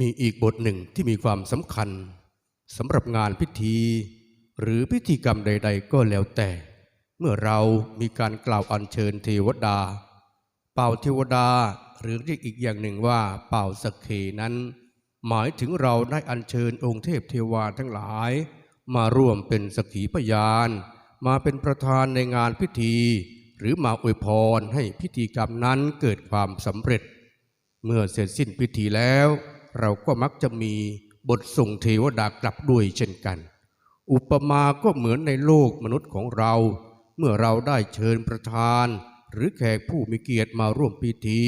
มีอีกบทหนึ่งที่มีความสำคัญสำหรับงานพิธี หรือพิธีกรรมใด ๆ ก็แล้วแต่ เมื่อเรามีการกล่าวอัญเชิญเทวดา เป่าเทวดาหรือเรียกอีกอย่างหนึ่งว่าเป่าสกเคนั้น หมายถึงเราได้อัญเชิญองค์เทพเทวาทั้งหลาย มาร่วมเป็นสกขีพยาน มาเป็นประธานในงานพิธี หรือมาอวยพรให้พิธีกรรมนั้นเกิดความสำเร็จ เมื่อเสร็จสิ้นพิธีแล้ว เราก็มักจะมีบทส่งเทวดากลับด้วยเช่นกัน อุปมาก็เหมือนในโลกมนุษย์ของเรา เมื่อเราได้เชิญประธาน หรือแขกผู้มีเกียรติมาร่วมพิธี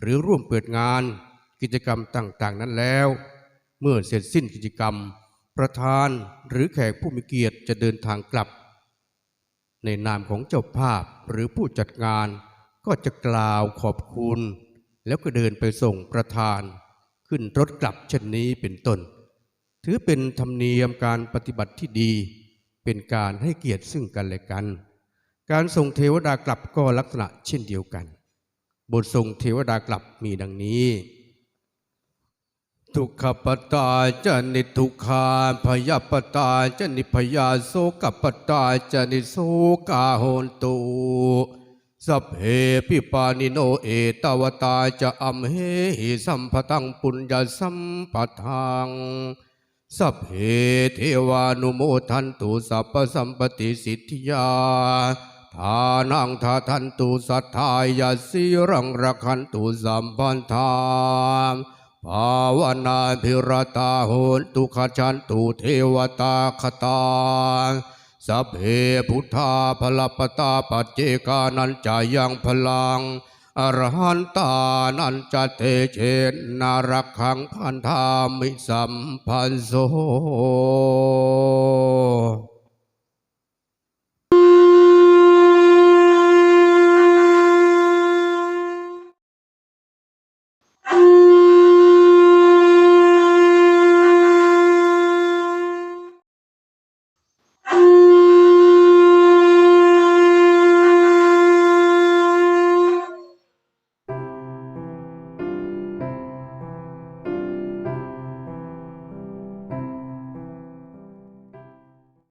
หรือร่วมเปิดงาน กิจกรรมต่างๆนั้นแล้ว เมื่อเสร็จสิ้นกิจกรรม ประธานหรือแขกผู้มีเกียรติจะเดินทางกลับ ในนามของเจ้าภาพหรือผู้จัดงานก็จะกล่าวขอบคุณ แล้วก็เดินไปส่งประธาน ขึ้นรถกลับเช่นนี้เป็นต้น ถือเป็นธรรมเนียมการปฏิบัติที่ดี เป็นการให้เกียรติซึ่งกันและกัน การส่งเทวดากลับก็ลักษณะเช่นเดียวกัน บทส่งเทวดากลับมีดังนี้ทุกขปตาจะนิทุกขาพยาปตาจะนิพยาโสกปตาจะนิโสกาโหนตุ สัพเพปิปานิโนเอตวตาจะอัมเหหิสัมปตังปุญญสัมปทังสัพเพเทวานุโมทันตุสัพพสัมปติสิทธิยาทานังทาทันตุสัทธายาสิรังรักขันตุสัมพันธาภาวนาภิรตาโหนตุขจันตุเทวตาคตา สัพเพพุทธาพลปตาปัจเจกานันจายังพลังอรหันตานันจะเตเชนนารักขังพันธามิสัมพันโซ